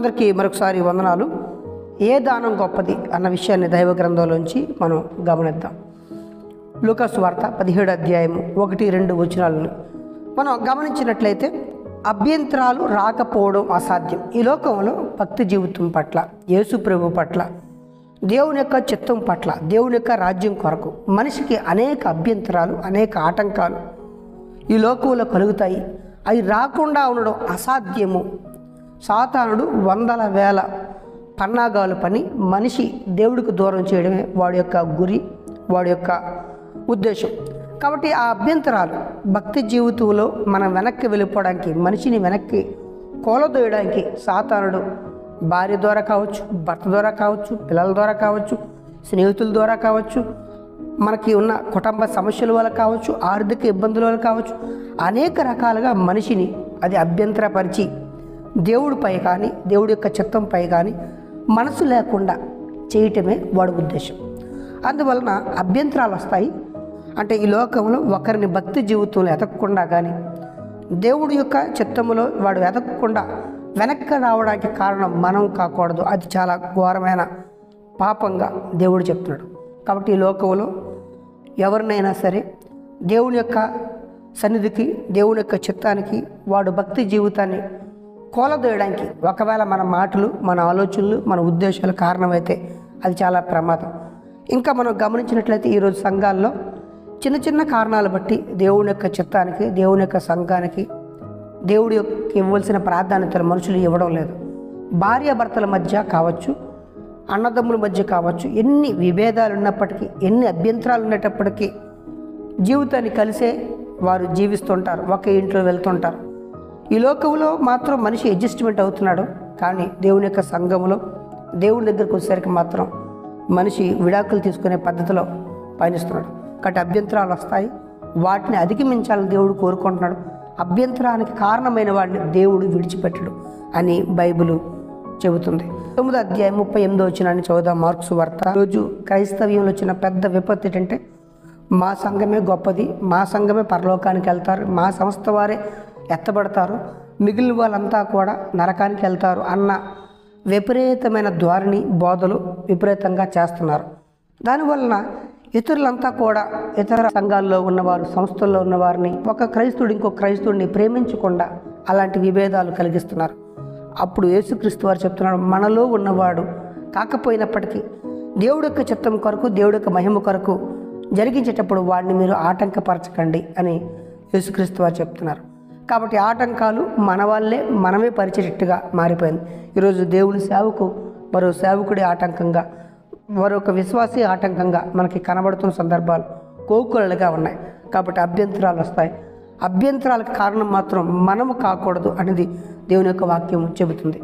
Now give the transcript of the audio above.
అందరికీ మరొకసారి వందనాలు. ఏ దానం గొప్పది అన్న విషయాన్ని దైవ గ్రంథంలోంచి మనం గమనిద్దాం. లూకాసు వార్త పదిహేడు అధ్యాయము ఒకటి రెండు వచనాలను. మనం గమనించినట్లయితే అభ్యంతరాలు రాకపోవడం అసాధ్యం. ఈ లోకంలో భక్తి జీవితం పట్ల యేసు ప్రభు పట్ల దేవుని యొక్క చిత్తం పట్ల దేవుని యొక్క రాజ్యం కొరకు మనిషికి అనేక అభ్యంతరాలు అనేక ఆటంకాలు ఈ లోకంలో కలుగుతాయి. అవి రాకుండా ఉండడం అసాధ్యము. సాతానుడు వందల వేల పన్నాగాలు పని మనిషి దేవుడికి దూరం చేయడమే వాడి యొక్క గురి వాడి యొక్క ఉద్దేశం. కాబట్టి ఆ అభ్యంతరాలు భక్తి జీవితంలో మనం వెనక్కి వెళ్ళిపోవడానికి మనిషిని వెనక్కి కోలదోయడానికి సాతానుడు భార్య ద్వారా కావచ్చు భర్త ద్వారా కావచ్చు పిల్లల ద్వారా కావచ్చు స్నేహితుల ద్వారా కావచ్చు మనకి ఉన్న కుటుంబ సమస్యల వల్ల కావచ్చు ఆర్థిక ఇబ్బందుల వల్ల కావచ్చు అనేక రకాలుగా మనిషిని అది అభ్యంతరపరిచి దేవుడిపై కానీ దేవుడి యొక్క చిత్తంపై కానీ మనసు లేకుండా చేయటమే వాడి ఉద్దేశం. అందువలన అభ్యంతరాలు వస్తాయి. అంటే ఈ లోకంలో ఒకరిని భక్తి జీవితంలో ఎతకకుండా కానీ దేవుడి యొక్క చిత్తములో వాడు ఎతకకుండా వెనక్కి రావడానికి కారణం మనం కాకూడదు. అది చాలా ఘోరమైన పాపంగా దేవుడు చెప్తున్నాడు. కాబట్టి ఈ లోకంలో ఎవరినైనా సరే దేవుని యొక్క సన్నిధికి దేవుని యొక్క చిత్తానికి వాడు భక్తి జీవితాన్ని కోలదోయడానికి ఒకవేళ మన మాటలు మన ఆలోచనలు మన ఉద్దేశాలు కారణమైతే అది చాలా ప్రమాదం. ఇంకా మనం గమనించినట్లయితే ఈరోజు సంఘాల్లో చిన్న చిన్న కారణాలు బట్టి దేవుని యొక్క చిత్తానికి దేవుని యొక్క సంఘానికి దేవుడి యొక్క ఇవ్వాల్సిన ప్రాధాన్యతలు మనుషులు ఇవ్వడం లేదు. భార్యాభర్తల మధ్య కావచ్చు అన్నదమ్ముల మధ్య కావచ్చు ఎన్ని విభేదాలు ఉన్నప్పటికీ ఎన్ని అభ్యంతరాలు ఉన్నప్పటికీ జీవితాన్ని కలిసే వారు జీవిస్తుంటారు ఒకే ఇంట్లో వెళ్తుంటారు. ఈ లోకంలో మాత్రం మనిషి అడ్జస్ట్మెంట్ అవుతున్నాడు. కానీ దేవుని యొక్క సంఘంలో దేవుని దగ్గరకు వచ్చేసరికి మాత్రం మనిషి విడాకులు తీసుకునే పద్ధతిలో పయనిస్తున్నాడు. కాబట్టి అభ్యంతరాలు వస్తాయి. వాటిని అధిగమించాలని దేవుడు కోరుకుంటున్నాడు. అభ్యంతరానికి కారణమైన వాడిని దేవుడు విడిచిపెట్టడు అని బైబిల్ చెబుతుంది. తొమ్మిదో అధ్యాయం ముప్పై ఎనిమిదో వచ్చినాన్ని చదువుదాం. మార్క్స్ వార్త. రోజు క్రైస్తవ్యంలో వచ్చిన పెద్ద విపత్తు ఏంటంటే మా సంఘమే గొప్పది మా సంఘమే పరలోకానికి వెళ్తారు మా సంస్థ వారే ఎత్తబడతారు మిగిలిన వాళ్ళంతా కూడా నరకానికి వెళ్తారు అన్న విపరీతమైన ధోరణి బోధలు విపరీతంగా చేస్తున్నారు. దానివలన ఇతరులంతా కూడా ఇతర సంఘాల్లో ఉన్నవారు సంస్థల్లో ఉన్నవారిని ఒక క్రైస్తుడు ఇంకో క్రైస్తుడిని ప్రేమించకుండా అలాంటి విభేదాలు కలిగిస్తున్నారు. అప్పుడు యేసుక్రీస్తు వారు చెప్తున్నాడు మనలో ఉన్నవాడు కాకపోయినప్పటికీ దేవుడి యొక్క చిత్తం కొరకు దేవుడి యొక్క మహిమ కొరకు జరిగించేటప్పుడు వాడిని మీరు ఆటంకపరచకండి అని యేసుక్రీస్తు వారు చెప్తున్నారు. కాబట్టి ఆటంకాలు మన వాళ్ళే మనమే పరిచేటట్టుగా మారిపోయింది. ఈరోజు దేవుని సేవకు మరో సేవకుడి ఆటంకంగా మరొక విశ్వాసీ ఆటంకంగా మనకి కనబడుతున్న సందర్భాలు కోకులలుగా ఉన్నాయి. కాబట్టి అభ్యంతరాలు వస్తాయి. అభ్యంతరాలకు కారణం మాత్రం మనము కాకూడదు అనేది దేవుని యొక్క వాక్యం చెబుతుంది.